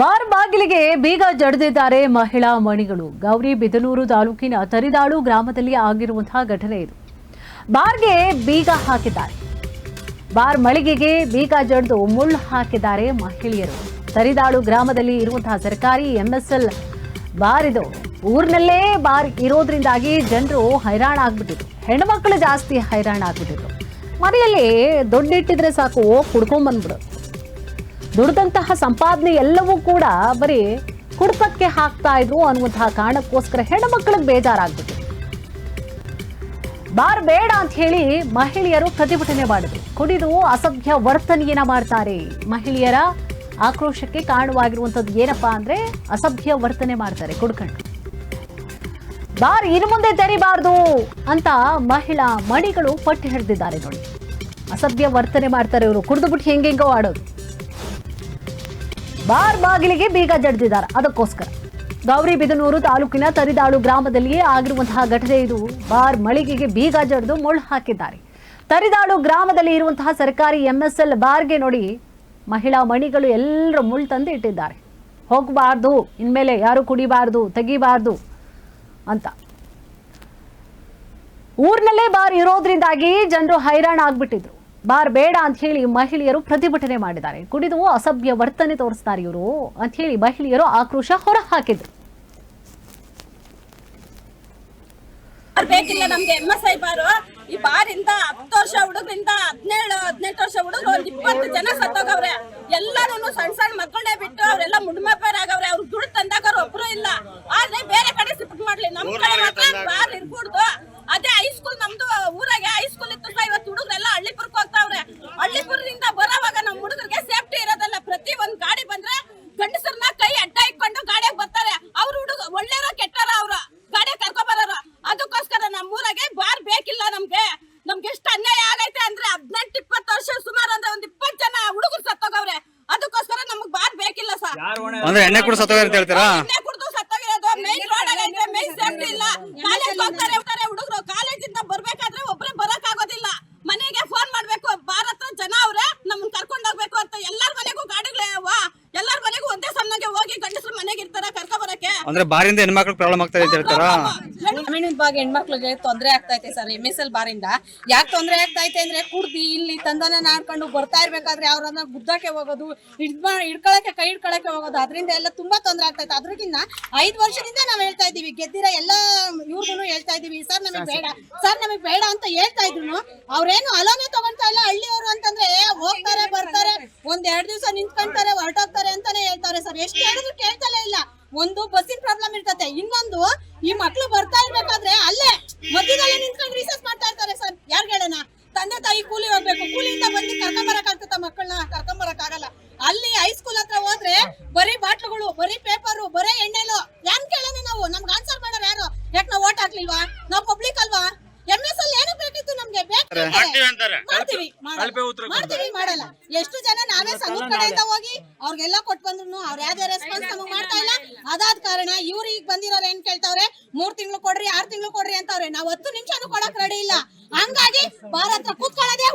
Bar ಬಾಗಿಲಿಗೆ ಬೀಗ ಜಡಿದಿದ್ದಾರೆ ಮಹಿಳಾ ಮಣಿಗಳು. ಗೌರಿ ಬಿದಲೂರು ತಾಲೂಕಿನ ತರಿದಾಳು ಗ್ರಾಮದಲ್ಲಿ ಆಗಿರುವಂತಹ ಘಟನೆ ಇದು. ಬಾರ್ಗೆ ಬೀಗ ಹಾಕಿದ್ದಾರೆ. ಬಾರ್ ಮಳಿಗೆಗೆ ಬೀಗ ಜಡಿದು ಮುಳ್ಳು ಹಾಕಿದ್ದಾರೆ ಮಹಿಳೆಯರು. ತರಿದಾಳು ಗ್ರಾಮದಲ್ಲಿ ಇರುವಂತಹ ಸರ್ಕಾರಿ ಎಂಎಸ್ಎಲ್ ಬಾರ್ ಇದು. ಊರಿನಲ್ಲೇ ಬಾರ್ ಇರೋದ್ರಿಂದಾಗಿ ಜನರು ಹೈರಾಣ ಆಗ್ಬಿಟ್ಟಿದ್ರು. ಹೆಣ್ಮಕ್ಳು ಜಾಸ್ತಿ ಹೈರಾಣ ಆಗ್ಬಿಟ್ಟಿದ್ರು. ಮನೆಯಲ್ಲಿ ದುಡ್ಡಿಟ್ಟಿದ್ರೆ ಸಾಕು ಕುಡ್ಕೊಂಬಂದ್ಬಿಡೋದು ದುಡ್ದಂತಹ ಸಂಪಾದನೆ ಎಲ್ಲವೂ ಕೂಡ ಬರೀ ಕುಡ್ತಕ್ಕೆ ಹಾಕ್ತಾ ಇದ್ರು ಅನ್ನುವಂತಹ ಕಾರಣಕ್ಕೋಸ್ಕರ ಹೆಣ್ಮಕ್ಳಿಗೆ ಬೇಜಾರಾಗ್ಬಿಟ್ಟು ಬಾರ್ ಬೇಡ ಅಂತ ಹೇಳಿ ಮಹಿಳೆಯರು ಪ್ರತಿಭಟನೆ ಮಾಡಿದ್ರು. ಕುಡಿದು ಅಸಭ್ಯ ವರ್ತನೆಯನ್ನ ಮಾಡ್ತಾರೆ. ಮಹಿಳೆಯರ ಆಕ್ರೋಶಕ್ಕೆ ಕಾರಣವಾಗಿರುವಂಥದ್ದು ಏನಪ್ಪಾ ಅಂದ್ರೆ ಅಸಭ್ಯ ವರ್ತನೆ ಮಾಡ್ತಾರೆ ಕುಡ್ಕಂಡು. ಬಾರ್ ಇನ್ನು ಮುಂದೆ ತೆರಿಬಾರ್ದು ಅಂತ ಮಹಿಳಾ ಮಣಿಗಳು ಪಟ್ಟು ಹಿಡಿದಿದ್ದಾರೆ ನೋಡಿ. ಅಸಭ್ಯ ವರ್ತನೆ ಮಾಡ್ತಾರೆ ಇವರು. ಕುಡಿದು ಬಿಟ್ಟು ಹೆಂಗೆಂಗೋ ಆಡೋದು. ಬಾರ್ ಬಾಗಿಲಿಗೆ ಬೀಗ ಜಡ್ದಿದ್ದಾರೆ. ಅದಕ್ಕೋಸ್ಕರ ಗೌರಿಬಿದನೂರು ತಾಲೂಕಿನ ತರಿದಾಳು ಗ್ರಾಮದಲ್ಲಿಯೇ ಆಗಿರುವಂತಹ ಘಟನೆ ಇದು. ಬಾರ್ ಮಳಿಗೆಗೆ ಬೀಗ ಜಡ್ದು ಮುಳ್ಳು ಹಾಕಿದ್ದಾರೆ. ತರಿದಾಳು ಗ್ರಾಮದಲ್ಲಿ ಇರುವಂತಹ ಸರ್ಕಾರಿ ಎಂಎಸ್ಎಲ್ ಬಾರ್ಗೆ ನೋಡಿ ಮಹಿಳಾ ಮಣಿಗಳು ಎಲ್ಲರೂ ಮುಳ್ಳು ತಂದು ಇಟ್ಟಿದ್ದಾರೆ. ಹೋಗಬಾರ್ದು, ಇನ್ಮೇಲೆ ಯಾರು ಕುಡಿಬಾರ್ದು, ತೆಗಿಬಾರ್ದು ಅಂತ. ಊರಿನಲ್ಲೇ ಬಾರ್ ಇರೋದ್ರಿಂದಾಗಿ ಜನರು ಹೈರಾಣ ಆಗ್ಬಿಟ್ಟಿದ್ರು. ಬಾರ್ ಬೇಡ ಅಂತ ಹೇಳಿ ಮಹಿಳೆಯರು ಪ್ರತಿಭಟನೆ ಮಾಡಿದ್ದಾರೆ. ಕುಡಿದು ಅಸಭ್ಯ ವರ್ತನೆ ತೋರಿಸ್ತಾರೆ ಇವರು ಅಂತ ಹೇಳಿ ಮಹಿಳೆಯರು ಆಕ್ರೋಶ ಹೊರ ಹಾಕಿದ್ರು ಬೇಕಿಲ್ಲ ನಮ್ಗೆ ಎಂ ಎಸ್ ಐ ಬಾರು. ಈ ಬಾರಿಂದ ಹತ್ತು ವರ್ಷ ಹುಡುಗರಿಂದ ಹದಿನೇಳು, ಹದಿನೆಂಟು ವರ್ಷ ಹುಡುಗರು ಒಂದ್ ಇಪ್ಪತ್ತು ಜನ ಸತ್ತೋಗವ್ರೆ. ಎಲ್ಲರೂ ಸಣ್ಣ ಸಣ್ಣ ಮಕ್ಕಳೇ ಬಿಟ್ಟು ಅವರೆಲ್ಲ ಮುಡ್ಮಪೇರ್ ಆಗವ್ರೆ ಅವ್ರು ದುಡ್ಡು ತಂದಾಗ ಒಬ್ರು ಇಲ್ಲ. ಆದ್ರೆ ಬೇರೆ ಕಡೆ ಶಿಫ್ಟ್ ಮಾಡ್ಲಿ ನಮ್ ಕಡೆ ಮಾತ್ರ ಬಾರ್ ಇರ್ಕೂಡ್ದು ಅದೇ ಹೈಸ್ಕೂಲ್ ನಮ್ದು ಊರಾಗೆ ಹೈಸ್ಕೂಲ್ ಇತ್ತು ಸಹ ಇವತ್ತು ಹುಡುಗರೆಲ್ಲ ಹಳ್ಳಿಪುರಕ್ಕೆ ಹೋಗ್ತಾವ್ರೆ ಹಳ್ಳಿಪುರದಿಂದ ಬರೋವಾಗ ನಮ್ ಹುಡುಗರಿಗೆ ಸೇಫ್ಟಿ ಇರೋದಲ್ಲ ಪ್ರತಿ ಒಂದ್ ಗಾಡಿ ಬಂದ್ರೆ ಗಂಡಸರನ್ನ ಕೈ ಅಡ್ಡ ಇಟ್ಕೊಂಡು ಗಾಡಿಯಾಗ ಬರ್ತಾರೆ ಅವ್ರ ಹುಡುಗ ಒಳ್ಳೆಯವ್ರ ಕೆಟ್ಟಾರ ಅವ್ರ ಗಾಡಿಯಾಗ ಕರ್ಕೊ ಬರೋರು ಅದಕ್ಕೋಸ್ಕರ ನಮ್ಮ ಊರಾಗೆ ಬಾರ್ ಬೇಕಿಲ್ಲ ನಮ್ಗೆ ನಮ್ಗೆ ಎಷ್ಟು ಅನ್ಯಾಯ ಆಗೈತೆ ಅಂದ್ರೆ ಹದಿನೆಂಟು ಇಪ್ಪತ್ತು ವರ್ಷ ಸುಮಾರು ಅಂದ್ರೆ ಒಂದ್ ಇಪ್ಪತ್ತು ಜನ ಹುಡುಗರು ಸತ್ತೋಗವ್ರೆ ಅದಕ್ಕೋಸ್ಕರ ನಮಗ್ ಬಾರ್ ಬೇಕಿಲ್ಲ ಸರ್ ಅಂದ್ರೆ ಎಣ್ಣೆ ಕೂಡ ಸತ್ತೋಗ್ಯಾರ ಅಂತ ಹೇಳ್ತೀರಾ? ಎಣ್ಣೆ ಕುಡ್ದು ಸತ್ತೋಗಿರೋದು. ಮೈನ್ ರೋಡ್ ಆಗೈತೆ ಮೈನ್ ಸೇಫ್ಟಿ ಇಲ್ಲ. ಕಾಲೇಜ್ ಹೋಗ್ತಾರೆ ಹೋಗ್ತಾರೆ ಹುಡುಗರು. ಕಾಲೇಜಿಂದ ಬರ್ಬೇಕಾದ್ರೆ ಒಬ್ರೇ ಬರಕ್ ಆಗೋದಿಲ್ಲ ಮನೆಗೆ ಫೋನ್ ಮಾಡ್ಬೇಕು. ಭಾರತ ಜನ ಅವ್ರೆ ನಮ್ಮನ್ನ ಕರ್ಕೊಂಡ್ ಹೋಗ್ಬೇಕು ಅಂತ ಎಲ್ಲಾರ ಮನೆಗೂ ಗಾಡಿಗಳೇ ಅವ ಎಲ್ಲಾರ ಮನೆಗೂ ಒಂದೇ ಸಮನಾಗೆ ಹೋಗಿ ಗಂಡಸ್ರು ಮನೆಗೆ ಇರ್ತಾರ ಕರ್ಕೊ ಬರಕ್ಕೆ. ಅಂದ್ರೆ ಬಾರಿಂದ ಹೆಣ್ಮಕ್ಳು ಪ್ರಾಬ್ಲಮ್ ಆಗ್ತದೆ ಅಂತ ಹೇಳ್ತಾರಾ? ಗ್ರಾಮೀಣ ಭಾಗ ಹೆಣ್ಮಕ್ಳಿಗೆ ತೊಂದರೆ ಆಗ್ತೈತೆ ಸರ್ ಎಂ ಎಸ್ ಎಲ್ ಬಾರಿಂದ. ಯಾಕೆ ತೊಂದರೆ ಆಗ್ತೈತೆ ಅಂದ್ರೆ ಕುಡ್ದಿ ತಂದನ ನಾಡ್ಕೊಂಡು ಬರ್ತಾ ಇರ್ಬೇಕಾದ್ರೆ ಅವ್ರನ್ನ ಗುದ್ದಕ್ಕೆ ಹೋಗೋದು ಹಿಡ್ ಹಿಡ್ಕೊಳಕ್ಕೆ ಕೈ ಹಿಡ್ಕೊಳಕ್ಕೆ ಹೋಗೋದು ಅದರಿಂದ ಎಲ್ಲ ತುಂಬಾ ತೊಂದರೆ ಆಗ್ತೈತೆ ಅದ್ರಕ್ಕಿಂತ ಐದು ವರ್ಷದಿಂದ ನಾವ್ ಹೇಳ್ತಾ ಇದೀವಿ ಗೆದ್ದಿರ ಎಲ್ಲ ಇವ್ರಿಗೂ ಹೇಳ್ತಾ ಇದೀವಿ ಸರ್ ನಮಗೆ ಬೇಡ ಸರ್ ನಮಗೆ ಬೇಡ ಅಂತ ಹೇಳ್ತಾ ಇದ್ರು ಅವ್ರೇನು ಅಲೋನೆ ತಗೊಂತಾ ಇಲ್ಲ ಹಳ್ಳಿಯವರು ಅಂತಂದ್ರೆ ಏ, ಹೋಗ್ತಾರೆ ಬರ್ತಾರೆ ಒಂದ್ ಎರಡ್ ದಿವಸ ನಿಂತ್ಕೊಂತಾರೆ ಹೊರಟೋಗ್ತಾರೆ ಅಂತಾನೆ ಹೇಳ್ತಾರೆ ಸರ್ ಎಷ್ಟು ಹೇಳಿದ್ರು ಕೇಳ್ತಲೇ ಇಲ್ಲ. ಒಂದು ಬಸ್ಸಿನ ಪ್ರಾಬ್ಲಮ್ ಇರ್ತತೆ ಇನ್ನೊಂದು ಈ ಮಕ್ಳು ಬರ್ತಾ ಇರ್ಬೇಕಾದ್ರೆ ಅಲ್ಲೇ ಮಧ್ಯದಲ್ಲೇ ನಿಂತ್ಕೊಂಡು ರಿಸರ್ಚ್ ಮಾಡ್ತಾ ಇರ್ತಾರೆ ಸರ್ ಯಾರ್ ಹೇಳೋಣ ತಂದೆ ತಾಯಿ ಕೂಲಿ ಹೋಗ್ಬೇಕು. ಕೂಲಿಯಿಂದ ಬಂದು ಕರ್ಕೊಂಬರಕ್ ಆಗ್ತದ ಮಕ್ಕಳನ್ನ? ಕರ್ಕೊಂಬರಕ್ ಆಗಲ್ಲ ಅಲ್ಲಿ ಹೈಸ್ಕೂಲ್ ಹತ್ರ ಹೋದ್ರೆ ಬರೀ ಬಾಟ್ಲುಗಳು ಬರೀ ಪೇಪರು ಬರೀ ಎಣ್ಣೆಲು. ಯಾನ್ ಕೇಳೋಣ ನಾವು? ನಮ್ಗೆ ಆನ್ಸರ್ ಮಾಡೋರು ಯಾರು? ಯಾಕೆ ನಾವು ಓಟ್ ಹಾಕ್ಲಿಲ್ವಾ? ನಾವು ಪಬ್ಲಿಕ್ ಅಲ್ವಾ? ಎಂ ಎಸ್ ಅಲ್ಲಿ ಏನಕ್ಕೆ ಬೇಕಿತ್ತು ನಮ್ಗೆ? ಬೇಕು ಮಾಡ್ತೀವಿ ಮಾಡಲ್ಲ. ಮಾಡ್ತೀವಿ ಮಾಡಲ್ಲ. ಎಷ್ಟು ಜನ ನಾವೇ ಸಂಘದ ಕಡೆಯಿಂದ ಹೋಗಿ ಅವ್ರಿಗೆಲ್ಲ ಕೊಟ್ ಬಂದ್ರು ಅವ್ರ ಯಾವ್ದೇ ರೆಸ್ಪಾನ್ಸ್ ನಮಗ್ ಮಾಡ್ತಾ ಇಲ್ಲ. ಅದಾದ ಕಾರಣ ಇವ್ರು ಈಗ ಬಂದಿರೋರು ಏನ್ ಕೇಳ್ತಾವ್ರೆ? ಮೂರ್ ತಿಂಗಳು ಕೊಡ್ರಿ ಆರ್ ತಿಂಗಳು ಕೊಡ್ರಿ ಅಂತವ್ರೆ. ನಾವ್ ಹತ್ತು ನಿಮಿಷನೂ ಕೊಡಕ್ ರೆಡಿ ಇಲ್ಲ. ಹಂಗಾಗಿ भारत कुछ कळा द्या